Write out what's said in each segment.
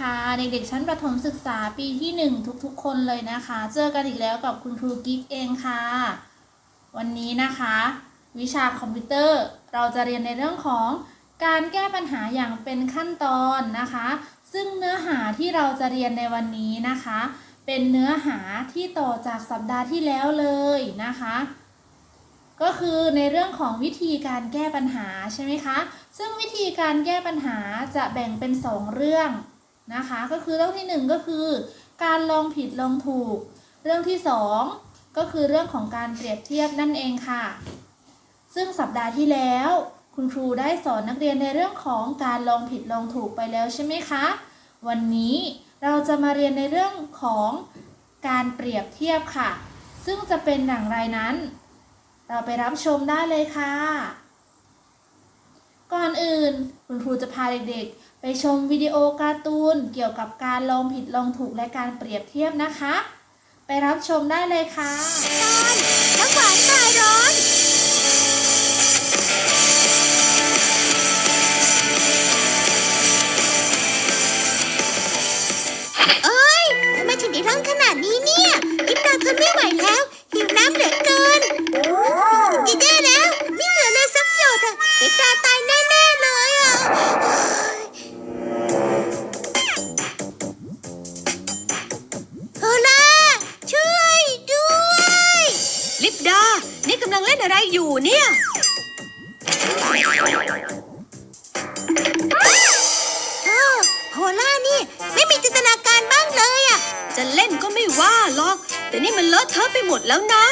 คะ เด็กๆชั้นประถมศึกษาปีที่ 1 ทุกๆ คนเลยนะคะ เจอกันอีกแล้วกับคุณครูกิ๊กเองค่ะ วันนี้นะคะ วิชาคอมพิวเตอร์เราจะเรียนในเรื่องของการแก้ปัญหาอย่างเป็นขั้นตอนนะคะ ซึ่งเนื้อหาที่เราจะเรียนในวันนี้นะคะ เป็นเนื้อหาที่ต่อจากสัปดาห์ที่แล้วเลยนะคะก็คือในเรื่องของวิธีการแก้ปัญหาใช่ไหมคะ ซึ่งวิธีการแก้ปัญหาจะแบ่งเป็น 2 เรื่อง นะคะ ก็คือเรื่องที่ 1 ก็คือ การลองผิดลองถูก เรื่องที่ 2 ก็คือเรื่องของการเปรียบเทียบนั่นเองค่ะ ซึ่งสัปดาห์ที่แล้ว คุณครูได้สอนนักเรียนในเรื่องของการลองผิดลองถูกไปแล้วใช่ไหมคะ วันนี้เราจะมาเรียนในเรื่องของการเปรียบเทียบค่ะ ซึ่งจะเป็นอย่างไรนั้น เราไปรับชมได้เลยค่ะ ก่อนอื่น คุณครูจะพาเด็กๆ ไปชมวิดีโอการ์ตูนเกี่ยวกับการลองผิดลองถูกและการเปรียบเทียบนะคะ ไปรับชมได้เลยค่ะน้ำหวานคลายร้อนเอ้ยทำไมถึงได้ร้อนขนาดนี้เนี่ยลิปตาทนไม่ไหวแล้วหิวน้ำเหลือเกิน นี่กำลังเล่นอะไรอยู่เนี่ยเออโฮล่านี่ ไม่มีจินตนาการบ้างเลยอะจะเล่นก็ไม่ว่าหรอก แต่นี่มันเลอะเทอะไปหมดแล้วนะ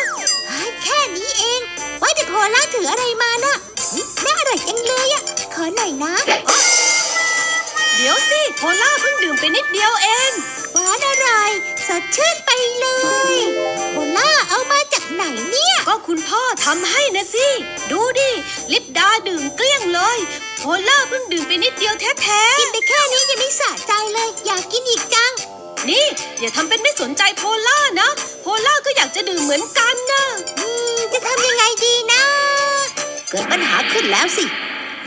เฮ้ยแค่นี้เอง ว่าแต่โฮล่าถืออะไรมาน่ะนี่น่าอร่อยจังเลยอะ ขอหน่อยนะเดี๋ยวสิ โพล่าเพิ่งดื่มไปนิดเดียวเอง หวานอร่อย สดชื่นไปำให้นะสิ ดูดิ ลิปดาดื่มเกลี้ยงเลยโพล่าเพิ่งดื่มไปนิดเดียวแท้กินไปแค่นี้ยังไม่สะใจเลย อยากกินอีกจัง ๆ นี่ อย่าทำเป็นไม่สนใจโพล่านะ โพล่าก็อยากจะดื่มเหมือนกันนะอืม จะทำยังไงดีนะ เกิดปัญหาขึ้นแล้วสิ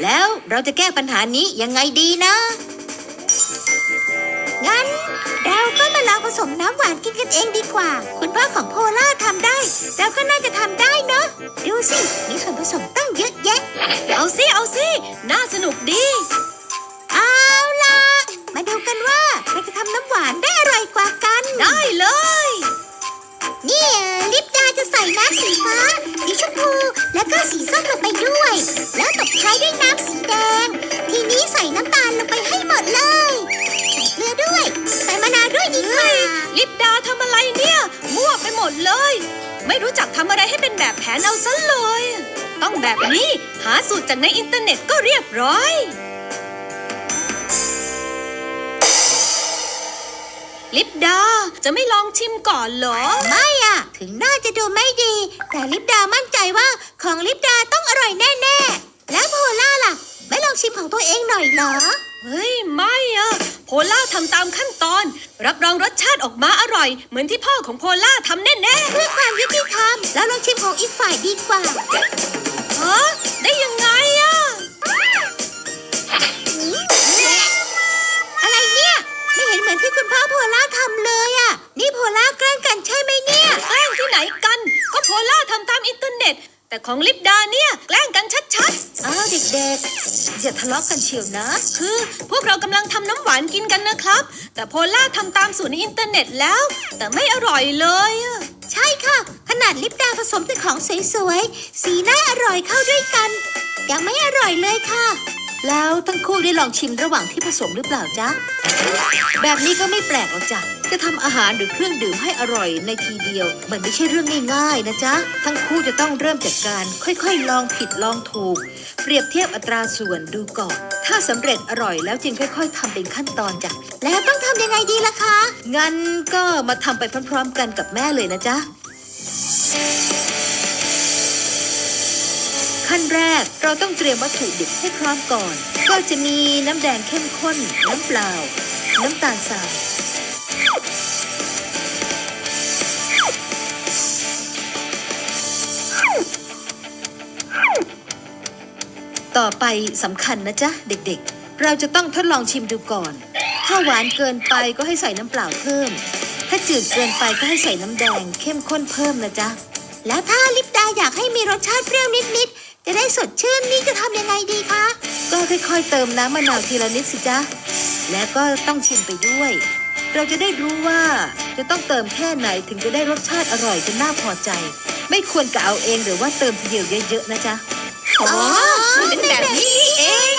แล้วเราจะแก้ปัญหานี้ยังไงดีนะงั้น เราก็มาลองผสมน้ำหวานกินกันเองดีกว่า คุณพ่อของโพล่าทำได้ เราก็น่าจะทำได้เนาะ ดูสิ มีส่วนผสมตั้งเยอะแยะ เอาสิ เอาสิ น่า ไม่รู้จักทำอะไรให้เป็นแบบแผนเอาซะเลย ต้องแบบนี้หาสูตรจากในอินเทอร์เน็ตก็เรียบร้อย ลิปดา จะไม่ลองชิมก่อนเหรอ ไม่อะถึงน่าจะดูไม่ดี แต่ลิปดามั่นใจว่าของลิปดาต้องอร่อยแน่ ๆ แล้วโพล่าล่ะ ไม่ลองชิมของตัวเองหน่อยเหรอ เฮ้ย ไม่อะโพล่าทำตามขั้นตอน รับรองรสชาติออกมาอร่อย เหมือนที่พ่อของโพล่าทำแน่เพื่อความยุติธรรมเราลองชิมของอีกฝ่ายดีกว่าๆฮะได้ยังไงอะอะไรเนี่ย ไม่เห็นเหมือนที่คุณพ่อโพ ของลิปดาเนี่ย แกล้งกันชัดอ้าวเด็กๆ อย่าทะเลาะกันเชียวนะๆคือพวกเรากำลังทำน้ำหวานกินกันนะครับ แต่โพล่าทำตามสูตรในอินเทอร์เน็ตแล้ว แต่ไม่อร่อยเลยอะใช่ค่ะ ขนาดลิปดาผสมแต่ของสวยๆ สีน่าอร่อยเข้าด้วยกัน ยังไม่อร่อยเลยค่ะ แล้วทั้งคู่ได้ลองชิมระหว่างที่ผสมหรือเปล่าจ๊ะ แบบนี้ก็ไม่แปลกหรอกจ้ะ จะทำอาหารหรือเครื่องดื่มให้อร่อยในทีเดียว มันไม่ใช่เรื่องง่ายๆนะจ๊ะ ทั้งคู่จะต้องเริ่มจากการค่อยๆ ลองผิดลองถูก เปรียบเทียบอัตราส่วนดูก่อน ถ้าสำเร็จอร่อยแล้วจึงค่อย ๆทำเป็นขั้นตอนจ้ะ แล้วต้องทำยังไงดีล่ะคะ งั้นก็มาทำไปพร้อม ๆ กันกับแม่เลยนะจ๊ะ ขั้นแรกเราต้องเตรียมวัตถุดิบให้พร้อมก่อน ก็จะมีน้ำแดงเข้มข้น น้ำเปล่า น้ำตาลทรายต่อไปสำคัญนะจ๊ะ เด็กๆ เราจะต้องทดลองชิมดูก่อน ถ้าหวานเกินไปก็ให้ใส่น้ำเปล่าเพิ่ม ถ้าจืดเกินไปก็ให้ใส่น้ำแดงเข้มข้นเพิ่มนะจ๊ะ แล้วถ้าลิปดาอยากให้มีรสชาติเปรี้ยวนิด ๆจะได้สดชื่นนี่จะทำยังไงดีคะ ก็ค่อยๆเติมน้ำมะนาวทีละนิดสิจ๊ะ และก็ต้องชิมไปด้วย เราจะได้รู้ว่าจะต้องเติมแค่ไหนถึงจะได้รสชาติอร่อยจนน่าพอใจ ไม่ควรกะเอาเองหรือว่าเติมทีเดียวเยอะๆนะจ๊ะ อ๋อเป็นแบบนี้นี่เอง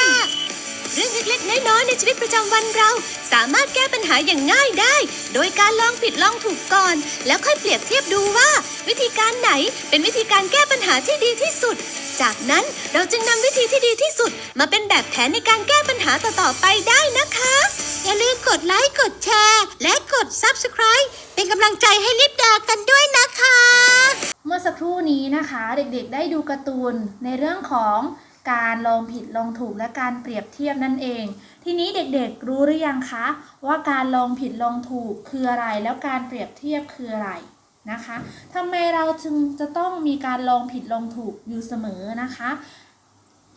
เรื่องเล็กๆน้อยๆในชีวิตประจำวันเรา สามารถแก้ปัญหาอย่างง่ายได้ โดยการลองผิดลองถูกก่อน แล้วค่อยเปรียบเทียบดูว่า วิธีการไหนเป็นวิธีการแก้ปัญหาที่ดีที่สุด จากนั้นเราจึงนำวิธีที่ดีที่สุด มาเป็นแบบแผนในการแก้ปัญหาต่อๆไปได้นะคะ อย่าลืมกดไลค์ กดแชร์ และกด Subscribe เป็นกำลังใจให้ลิปดากันด้วยนะคะ เมื่อสักครู่นี้นะคะเด็กๆได้ดูการ์ตูนในเรื่องของการลองผิดลองถูกและการเปรียบเทียบนั่นเอง ทีนี้เด็กๆรู้หรือยังคะ ว่าการลองผิดลองถูกคืออะไรแล้วการเปรียบเทียบคืออะไร นะคะทำไมเราจึงจะต้องมีการลองผิดลองถูกอยู่เสมอนะคะ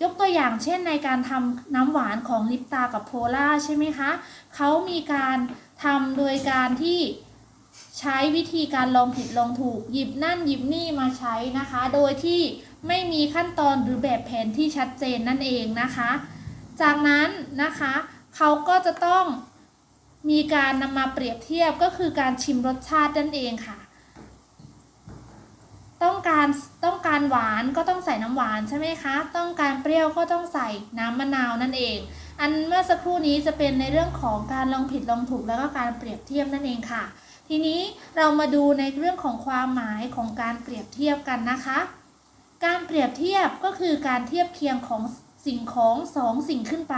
ยกตัวอย่างเช่นในการทำน้ำหวานของลิปตากับโพล่าใช่ไหมคะเขามีการทำโดยการที่ใช้วิธีการลองผิดลองถูก หยิบนั่นหยิบนี่มาใช้นะคะ โดยที่ไม่มีขั้นตอนหรือแบบแผนที่ชัดเจนนั่นเองนะคะ จากนั้นนะคะเขาก็จะต้องมีการนำมาเปรียบเทียบก็คือการชิมรสชาตินั่นเองค่ะ การต้องการหวานก็ต้องใส่น้ำหวานใช่ไหมคะ ต้องการเปรี้ยวก็ต้องใส่น้ำมะนาวนั่นเอง อันเมื่อสักครู่นี้จะเป็นในเรื่องของการลองผิดลองถูกแล้วก็การเปรียบเทียบนั่นเองค่ะ ทีนี้เรามาดูในเรื่องของความหมายของการเปรียบเทียบกันนะคะ การเปรียบเทียบก็คือการเทียบเคียงของสิ่งของสองสิ่งขึ้นไป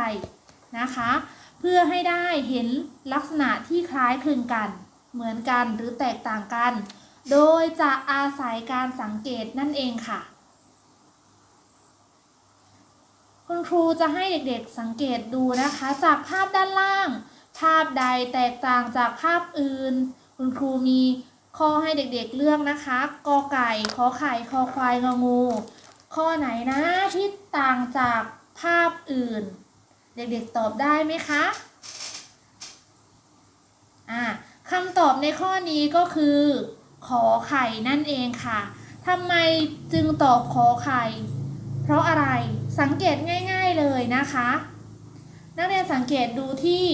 นะคะ เพื่อให้ได้เห็นลักษณะที่คล้ายคลึงกัน เหมือนกันหรือแตกต่างกัน โดยจะอาศัยการสังเกตนั่นเองค่ะ คุณครูจะให้เด็กๆสังเกตดูนะคะ จากภาพด้านล่าง ภาพใดแตกต่างจากภาพอื่น คุณครูมีข้อให้เด็กๆเลือกนะคะกอไก่ขอไข่คอควายงองู ข้อไหนนะที่ต่างจากภาพอื่น เด็กๆตอบได้ไหมคะอ่าคำตอบในข้อนี้ก็คือ ขอไข่นั่นเองค่ะทำไมจึงตอบขอไข่ เพราะอะไรสังเกตง่าย ๆเลยนะคะ นักเรียนสังเกตดูที่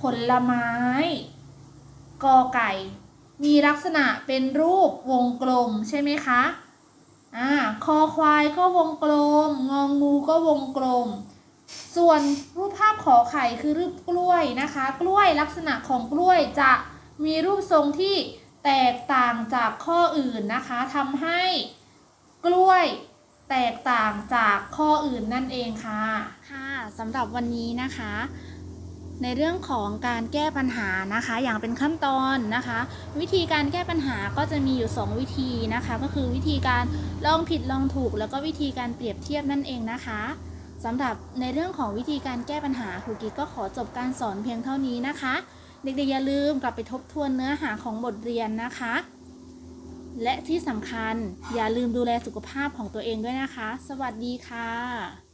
ผลไม้กอไก่ มีลักษณะเป็นรูปวงกลมใช่ไหมคะอ่าคอควายก็วงกลม งองูก็วงกลม ส่วนรูปภาพขอไข่คือรูปกล้วยนะคะ กล้วยลักษณะของกล้วยจะ มีรูปทรงที่แตกต่างจากข้ออื่นนะคะทำให้กล้วยแตกต่างจากข้ออื่นนั่นเองค่ะ ค่ะสำหรับวันนี้นะคะ ในเรื่องของการแก้ปัญหานะคะ อย่างเป็นขั้นตอนนะคะ วิธีการแก้ปัญหาก็จะมีอยู่ 2 วิธีนะคะ ก็คือวิธีการลองผิดลองถูก แล้วก็วิธีการเปรียบเทียบนั่นเองนะคะสำหรับในเรื่องของวิธีการแก้ปัญหาครูกิ๊กก็ขอจบการสอนเพียงเท่านี้นะคะ เด็กๆอย่าลืมกลับไปทบทวนเนื้อหาของบทเรียนนะคะ และที่สำคัญอย่าลืมดูแลสุขภาพของตัวเองด้วยนะคะ สวัสดีค่ะ